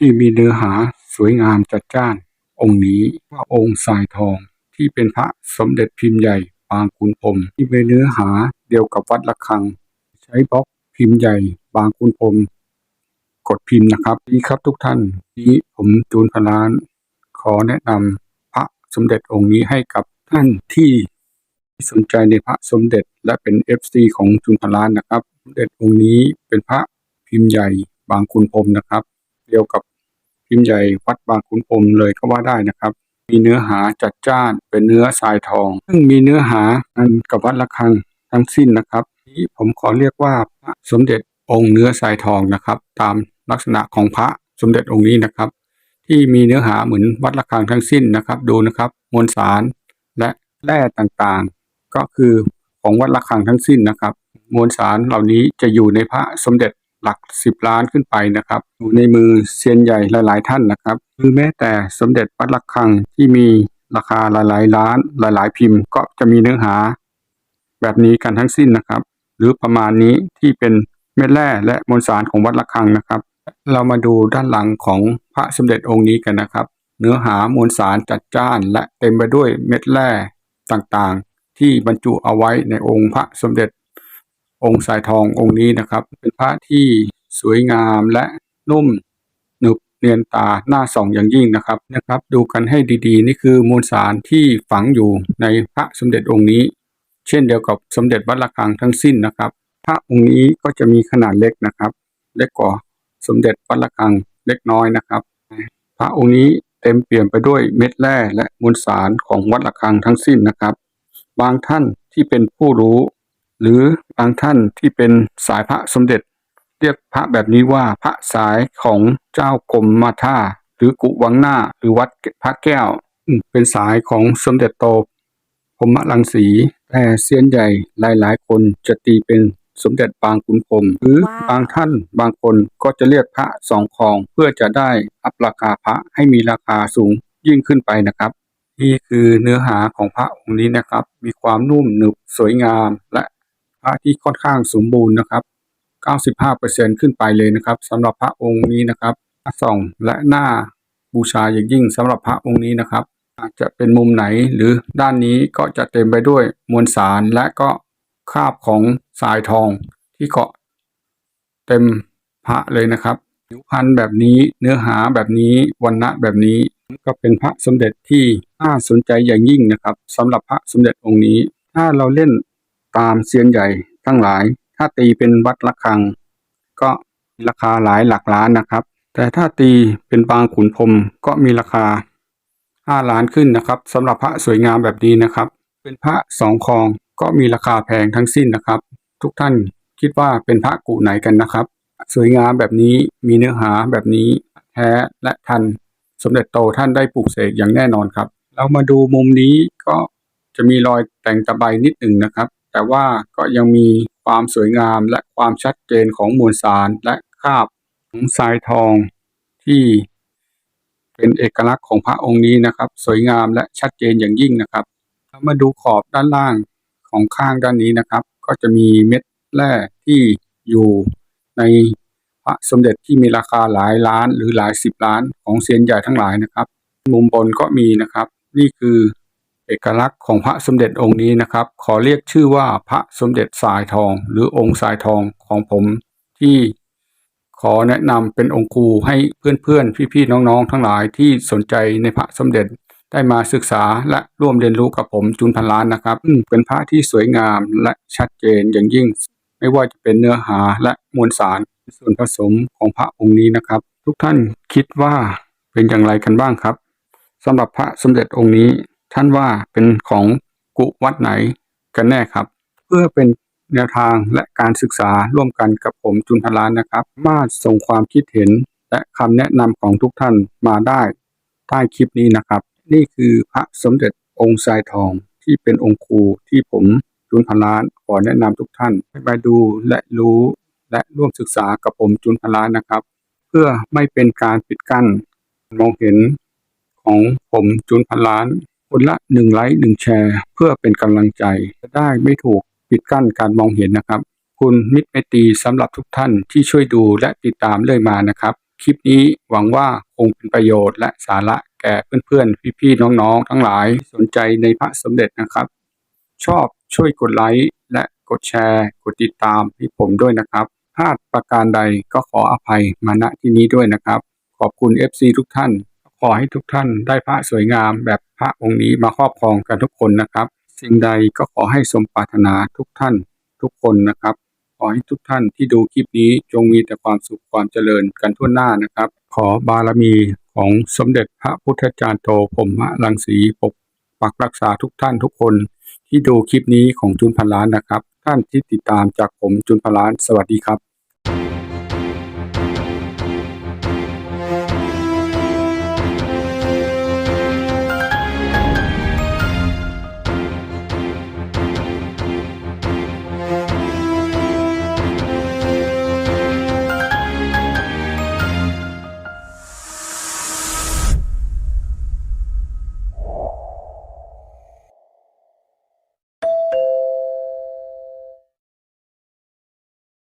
ที่มีเนื้อหาสวยงามจัดจ้าน องค์นี้ว่าองค์ทรายทองที่เป็นพระสมเด็จพิมพ์ใหญ่ปางขุนพรมที่มีเนื้อหาเดียวกับวัดระฆัง ใช้บล็อกพิมพ์ใหญ่บางขุนพรมกดพิมพ์นะครับนี่ครับทุกท่านนี้ผมจูนพลาน ขอแนะนำพระสมเด็จองค์นี้ให้กับท่านที่สนใจในพระสมเด็จและเป็น FC ของจุนพลานนะครับสมเด็จองค์นี้เป็นพระพิมพ์ใหญ่บางขุนพรมนะครับ เดียวกับ พิมพ์ใหญ่วัดบางขุนพรมเลยก็ว่าได้นะครับ มีเนื้อหาจัดจ้านเป็นเนื้อทรายทอง ซึ่งมีเนื้อหาอันกับวัดระฆังทั้งสิ้นนะครับนี้ผมขอเรียกว่าพระสมเด็จองค์เนื้อทรายทองนะครับ ตามลักษณะของพระสมเด็จองค์นี้นะครับ ที่มีเนื้อหาเหมือนวัดระฆังทั้งสิ้นนะครับ ดูนะครับมวลสารและแร่ต่างๆ ก็คือของวัดระฆังทั้งสิ้นนะครับ มวลสารเหล่านี้จะอยู่ในพระสมเด็จ หลักสิบล้านขึ้นไปนะครับ อยู่ในมือเซียนใหญ่หลาย ๆ ท่านนะครับหรือแม้แต่สมเด็จวัดระฆังที่มีราคาหลาย ๆ ล้านหลาย ๆ พิมพ์ ก็จะมีเนื้อหา แบบนี้กันทั้งสิ้นนะครับ หรือประมาณนี้ที่เป็นเม็ดแร่และมวลสารของวัดระฆังนะครับ เรามาดูด้านหลังของพระสมเด็จองค์นี้กันนะครับ เนื้อหามวลสารจัดจ้านและเต็มไปด้วยเม็ดแร่ต่างๆ ที่บรรจุเอาไว้ในองค์พระสมเด็จ องค์สายทององค์นี้นะครับ เป็นพระที่สวยงามและนุ่มหนึบเนียนตาหน้าส่องอย่างยิ่งนะครับนะครับ ดูกันให้ดีๆ นี่คือมวลสารที่ฝังอยู่ในพระสมเด็จองค์นี้ เช่นเดียวกับสมเด็จวัดระฆังทั้งสิ้นนะครับ พระองค์นี้ก็จะมีขนาดเล็กนะครับ เล็กกว่าสมเด็จวัดระฆังเล็กน้อยนะครับ พระองค์นี้เต็มเปี่ยมไปด้วยเม็ดแร่และมวลสารของวัดระฆังทั้งสิ้นนะครับ บางท่านที่เป็นผู้รู้ หรือบางท่านที่เป็นสายพระสมเด็จ เรียกพระแบบนี้ว่าพระสายของเจ้ากรมมาท่า หรือกุวังหน้าหรือวัดพระแก้ว เป็นสายของสมเด็จโตพมรังสี แต่เซียนใหญ่หลายๆ คนจะตีเป็นสมเด็จบางขุนพรมหรือบางท่านบางคนก็จะเรียกพระสองคองเพื่อจะได้อัพราคาพระให้มีราคาสูงยิ่งขึ้นไปนะครับ นี่คือเนื้อหาของพระองค์นี้นะครับ มีความนุ่มหนึบสวยงามและ ระที่ค่อนข้างสมบูรณ์นะครับ 95%ขึ้นไปเลยนะครับสำหรับพระองค์นี้นะครับหน้าส่องและหน้าบูชาอย่างยิ่งสำหรับพระองค์นี้นะครับ อาจจะเป็นมุมไหนหรือด้านนี้ก็จะเต็มไปด้วยมวลสารและก็คราบของสายทองที่เกาะเต็มพระเลยนะครับผิวพรรณแบบนี้เนื้อหาแบบนี้วันณะแบบนี้ก็เป็นพระสมเด็จที่น่าสนใจอย่างยิ่งนะครับสำหรับพระสมเด็จองค์นี้ ถ้าเราเล่น ตามเซียนใหญ่ทั้งหลาย ถ้าตีเป็นวัดระฆัง ก็มีราคาหลายหลักล้านนะครับ แต่ถ้าตีเป็นบางขุนพรมก็มีราคา5ล้านขึ้นนะครับสำหรับพระสวยงามแบบนี้นะครับ เป็นพระสองคองก็มีราคาแพงทั้งสิ้นนะครับ ทุกท่านคิดว่าเป็นพระกุไหนกันนะครับ สวยงามแบบนี้มีเนื้อหาแบบนี้แท้และทัน สมเด็จโตท่านได้ปลูกเสกอย่างแน่นอนครับ เรามาดูมุมนี้ก็จะมีรอยแต่งตะไบนิดหนึ่งนะครับ แต่ว่าก็ยังมีความสวยงามและความชัดเจนของมวลสารและคราบของทรายทองที่เป็นเอกลักษณ์ของพระองค์นี้นะครับ สวยงามและชัดเจนอย่างยิ่งนะครับเรามาดูขอบด้านล่างของข้างด้านนี้นะครับ ก็จะมีเม็ดแร่ที่อยู่ในพระสมเด็จที่มีราคาหลายล้านหรือหลายสิบล้านของเซียนใหญ่ทั้งหลายนะครับ มุมบนก็มีนะครับ นี่คือ เอกลักษณ์ของพระสมเด็จองค์นี้นะครับ ขอเรียกชื่อว่าพระสมเด็จสายทอง หรือองค์สายทองของผม ที่ขอแนะนำเป็นองค์ครูให้เพื่อนๆ พี่ๆ น้องๆ ทั้งหลายที่สนใจในพระสมเด็จได้มาศึกษาและร่วมเรียนรู้กับผมจุนพันล้านนะครับเป็นพระที่สวยงามและชัดเจนอย่างยิ่ง ไม่ว่าจะเป็นเนื้อหาและมวลสารส่วนผสมของพระองค์นี้นะครับ ทุกท่านคิดว่าเป็นอย่างไรกันบ้างครับสำหรับพระสมเด็จองค์นี้ ท่านว่าเป็นของกุวัดไหนกันแน่ครับ เพื่อเป็นแนวทางและการศึกษาร่วมกันกับผมจุนพลานนะครับมารถส่งความคิดเห็นและคำแนะนำของทุกท่านมาได้ใต้คลิปนี้นะครับ นี่คือพระสมเด็จองค์ทรายทองที่เป็นองค์ครูที่ผมจุนพลานขอแนะนำทุกท่านให้มาดูและรู้และร่วมศึกษากับผมจุนพลานนะครับ เพื่อไม่เป็นการปิดกั้นมองเห็นของผมจุนพล้าน คนละหนึ่งไลค์หนึ่งแชร์ เพื่อเป็นกำลังใจ จะได้ไม่ถูกปิดกั้นการมองเห็นนะครับ คุณมิตรไมตรีสำหรับทุกท่านที่ช่วยดูและติดตามเรื่อยมานะครับ คลิปนี้หวังว่าคงเป็นประโยชน์และสาระแก่เพื่อนๆ พี่ๆ น้องๆ ทั้งหลายสนใจในพระสมเด็จนะครับ ชอบช่วยกดไลค์และกดแชร์ กดติดตามให้ผมด้วยนะครับพลาดประการใดก็ขออภัยมาณที่นี้ด้วยนะครับ ขอบคุณ FC ทุกท่าน อให้ทุกท่านได้พระสวยงามแบบพระองค์นี้มาครอบครองกันทุกคนนะครับ สิ่งใดก็ขอให้สมปรารถนาทุกท่านทุกคนนะครับ ขอให้ทุกท่านที่ดูคลิปนี้จงมีแต่ความสุขความเจริญกันทั่วหน้านะครับ ขอบารมีของสมเด็จพระพุทธจารย์โตพรหมรังสีปกปักรักษาทุกท่านทุกคน ที่ดูคลิปนี้ของจุนพันล้านนะครับ ท่านที่ติดตามจากผมจุนพันล้านสวัสดีครับ